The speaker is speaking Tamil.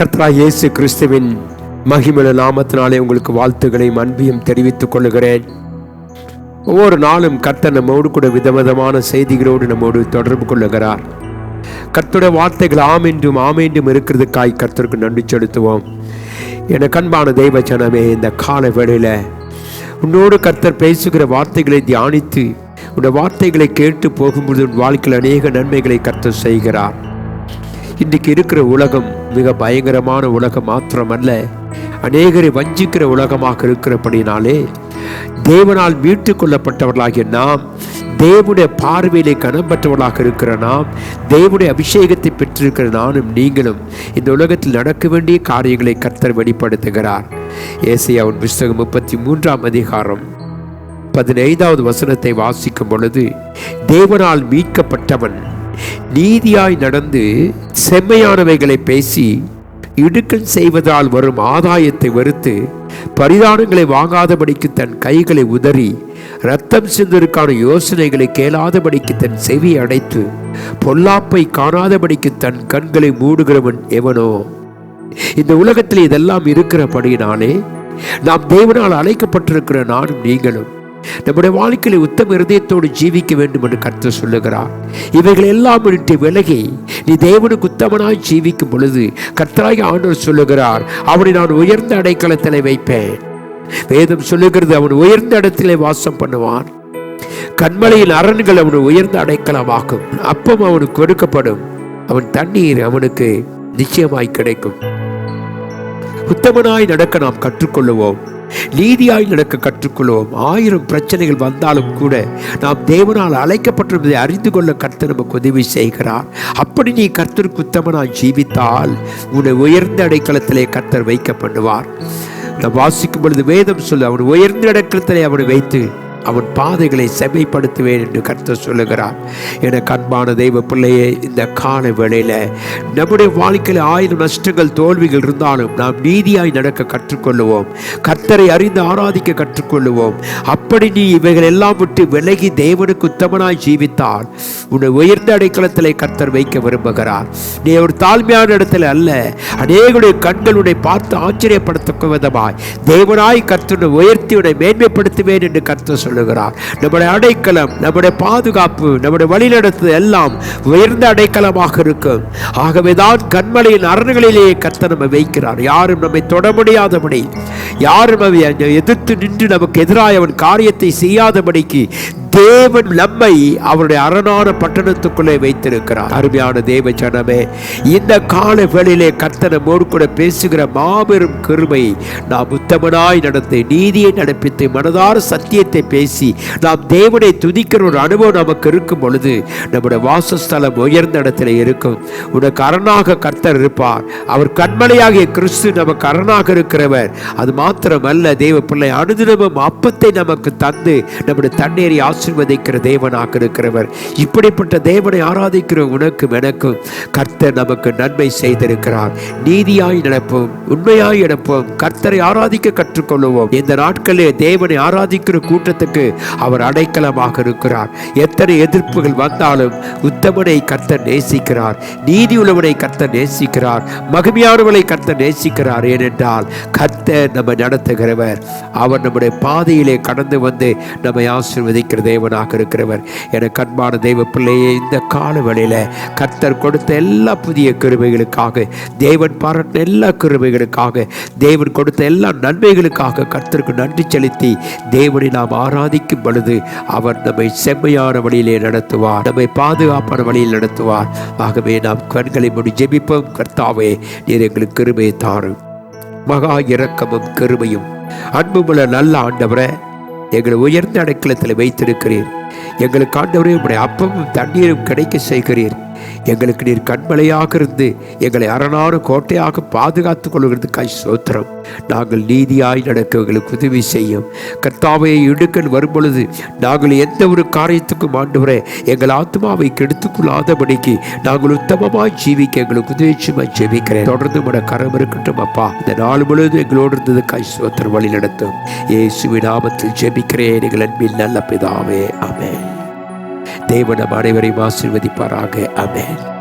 கர்த்தரா இயேசு கிறிஸ்துவின் மகிமல நாமத்தினாலே உங்களுக்கு வாழ்த்துக்களையும் அன்பையும் தெரிவித்துக் கொள்கிறேன் ஒவ்வொரு நாளும் கர்த்தர் நம்மோடு கூட விதவிதமான செய்திகளோடு நம்மோடு தொடர்பு கொள்ளுகிறார். கர்த்தருடைய வார்த்தைகள் ஆமென்றும் ஆமென்றும் இருக்கிறதுக்காய் கர்த்தருக்கு நன்றி செலுத்துவோம். என கண்பான தெய்வ ஜனமே இந்த கால வேளையில் உன்னோடு கர்த்தர் பேசுகிற வார்த்தைகளை தியானித்து உன்னுடைய வார்த்தைகளை கேட்டு போகும்போது உன் வாழ்க்கையில் அநேக நன்மைகளை கர்த்தர் செய்கிறார். இன்றைக்கு இருக்கிற உலகம் மிக பயங்கரமான உலகம் மாத்திரமல்ல அநேகரை வஞ்சிக்கிற உலகமாக இருக்கிறபடினாலே தேவனால் மீட்டு கொள்ளப்பட்டவர்களாகிய நாம் தேவனுடைய பார்வையிலே கனம் பெற்றவர்களாக இருக்கிற நாம் தேவனுடைய அபிஷேகத்தை பெற்றிருக்கிற நானும் நீங்களும் இந்த உலகத்தில் நடக்க வேண்டிய காரியங்களை கர்த்தர் வெளிப்படுத்துகிறார். ஏசியாவின் புஸ்தகம் முப்பத்தி மூன்றாம் அதிகாரம் பதினைந்தாவது வசனத்தை வாசிக்கும் பொழுது தேவனால் மீட்கப்பட்டவன் நீதியாய் நடந்து செம்மையானவைகளை பேசி இடுக்கண் செய்வதால் வரும் ஆதாயத்தை வெறுத்து பரிதானங்களை வாங்காதபடிக்கு தன் கைகளை உதறி ரத்தம் சிந்தருக்கான யோசனைகளை கேளாதபடிக்கு தன் செவி அடைத்து பொல்லாப்பை காணாதபடிக்கு தன் கண்களை மூடுகிறவன் எவனோ. இந்த உலகத்தில் இதெல்லாம் இருக்கிறபடியினாலே நாம் தேவனால் அழைக்கப்பட்டிருக்கிற நானும் நீங்களும். நம்முடைய வாழ்க்கையில் உத்தம இருதயத்தோடு ஜீவிக்க வேண்டும் என்று கருத்து சொல்லுகிறார். இவைகள் எல்லாம் விட்டு விலகி நீ தேவனுக்கு உத்தமனாய் ஜீவிக்கும் பொழுது கர்த்தராய் ஆண்டவர் சொல்லுகிறார் அவனை நான் உயர்ந்த அடைக்கலத்திலே வைப்பேன். வேதம் சொல்லுகிறது அவன் உயர்ந்த இடத்திலே வாசம் பண்ணுவான். கண்மலையின் அரண்கள் அவன் உயர்ந்த அடைக்கலமாக்கும். அப்பம் அவனுக்கு கொடுக்கப்படும். அவன் தண்ணீர் அவனுக்கு நிச்சயமாய் கிடைக்கும். உத்தமனாய் நடக்க நாம் கற்றுக்கொள்ளுவோம். நீதியாய் நடக்க கற்றுக்கொள்வோம். ஆயிரம் பிரச்சனைகள் வந்தாலும் கூட நாம் தேவனால் அழைக்கப்பட்டிருப்பதை அறிந்து கொள்ள கர்த்தர் நமக்கு உதவி செய்கிறார். அப்படி நீ கர்த்தருக்கு உத்தமனாய் ஜீவித்தால் உன்னை உயர்ந்த அடைக்கலத்திலே கர்த்தர் வைக்க பண்ணுவார் நாம் வாசிக்கும் பொழுது வேதம் சொல்லு அவன் உயர்ந்த அடைக்கலத்திலே அவனை வைத்து அவன் பாதைகளை செமைப்படுத்துவேன் என்று கருத்து சொல்லுகிறார். என கண்பான தெய்வ பிள்ளையே இந்த கால வேளையில் நம்முடைய வாழ்க்கையில் ஆயிரம் நஷ்டங்கள் தோல்விகள் இருந்தாலும் நாம் நீதியாய் நடக்க கற்றுக்கொள்ளுவோம். கர்த்தரை அறிந்து ஆராதிக்க கற்றுக்கொள்ளுவோம். அப்படி நீ இவைகள் எல்லாம் விட்டு விலகி தேவனுக்கு உத்தமனாய் ஜீவித்தால் உன்னை உயர்ந்த அடைக்கலத்திலே கர்த்தர் வைக்க விரும்புகிறார். நீ ஒரு தாழ்மையான இடத்துல அல்ல அநேகருடைய கண்களுடைய பார்த்து ஆச்சரியப்படுத்த விதமாய் தேவனாய் கர்த்தனை உயர்த்தி உன்னை மேன்மைப்படுத்துவேன் என்று கர்த்தர் சொல்லுகிறார். நம்முடைய அடைக்கலம் நம்முடைய பாதுகாப்பு நம்முடைய வழிநடத்து எல்லாம் உயர்ந்த அடைக்கலமாக இருக்கும். ஆகவேதான் கண்மலையின் அரண்களிலேயே கத்த நம்மை வைக்கிறார். யாரும் நம்மை தொட முடியாதபடி யாரும் எதிர்த்து நின்று நமக்கு எதிராக அவன் காரியத்தை செய்யாதபடிக்கு தேவன் நம்மை அவருடைய அரணான பட்டணத்துக்குள்ளே வைத்திருக்கிறார். அருமையான தேவ ஜனமே இந்த கால வேளையிலே கத்தனை நம்மோடு கூட பேசுகிற மாபெரும் கருமை நாம் உத்தமனாய் நடந்து நீதியை நடப்பித்து மனதார சத்தியத்தை பேசி நாம் தேவனை துதிக்கிற ஒரு அனுபவம் நமக்கு இருக்கும் பொழுது நம்முடைய வாசஸ்தலம் உயர்ந்த இடத்துல இருக்கும். உனக்கு அரணாக கர்த்தர் இருப்பார். அவர் கண்மலையாகிய கிறிஸ்து நமக்கு அரணாக இருக்கிறவர். அது மாத்திரமல்ல தேவ பிள்ளை அனுதினமும் அப்பத்தை நமக்கு தந்து நம்முடைய தண்ணீரை ஆசிர்வதிக்கிற தேவனாக இருக்கிறவர். இப்படிப்பட்ட தேவனை ஆராதிக்கிற உனக்கும் எனக்கும் கர்த்தர் நமக்கு நன்மை செய்திருக்கிறார். நீதியாய் நடப்போம் உண்மையாய் நடப்போம் கர்த்தரை ஆராதிக்க கற்றுக்கொள்வோம் இந்த நாட்களே தேவனை ஆராதிக்கிற கூட்டத்துக்கு அவர் அடைக்கலமாக இருக்கிறார். எத்தனை எதிர்ப்புகள் வந்தாலும் உத்தமனை கர்த்தர் நேசிக்கிறார். நீதி உள்ளவனை கர்த்தர் நேசிக்கிறார். மகிமையானவனை கர்த்தர் நேசிக்கிறார். ஏனென்றால் கர்த்தர் நம்ம நடத்துகிறவர். அவர் நம்முடைய பாதையிலே கடந்து வந்து நம்மை ஆசிர்வதிக்கிறது தேவனாக இருக்கிறவர். என கண்பான தெய்வ பிள்ளையே இந்த கால வேளையில கர்த்தர் கொடுத்த எல்லா புதிய கிருமைகளுக்காக தேவன் பாராட்டின எல்லா கிருமைகளுக்காக தேவன் கொடுத்த எல்லா நன்மைகளுக்காக கர்த்தருக்கு நன்றி செலுத்தி தேவனை நாம் ஆராதிக்கும் பொழுது அவர் நம்மை செம்மையான வழியிலே நடத்துவார் நம்மை பாதுகாப்பான வழியில் நடத்துவார். ஆகவே நாம் கண்களை முடி ஜெபிப்போம் கர்த்தாவே நீர் எங்களுக்கு கிருமையை தாரும். மகா இரக்கமும் கருமையும் அன்புமுள்ள நல்ல ஆண்டவரை எங்களை உயர்ந்த அடைக்கலத்தில் வைத்திருக்கிறீர். எங்களுக்கு ஆண்டவரே உடைய அப்பமும் தண்ணீரும் கிடைக்க செய்கிறீர். எங்களுக்கு நீர் கண்மலையாக இருந்து எங்களை அரணான கோட்டையாக பாதுகாத்துக் கொள்வதற்காய் சோத்திரம். நாங்கள் நீதியாய் நடக்க எங்களுக்கு உதவி செய்யும். கர்த்தாவை இடுக்கன் வரும்பொழுது நாங்கள் எந்த ஒரு காரியத்துக்கும் ஆண்டவரே எங்கள் ஆத்மாவை கெடுத்துக் கொள்ளாதபடிக்கு நாங்கள் உத்தமமாய் ஜீவிக்க எங்களுக்கு உதவிச்சுமாய் ஜெபிக்கிறேன். தொடர்ந்து உடைய கரம் இருக்கட்டும் அப்பா. இந்த நாள் முழுவதும் எங்களோடு இருந்தது கை சோத்திரம் வழி நடத்தும் ஏசுவி நாமத்தில் ஜெபிக்கிறேன். எங்கள் அன்பில் நல்ல பிதாவே. அமே தேவன் நம் அனைவரையும் ஆசீர்வதிப்பாராக. அமேன்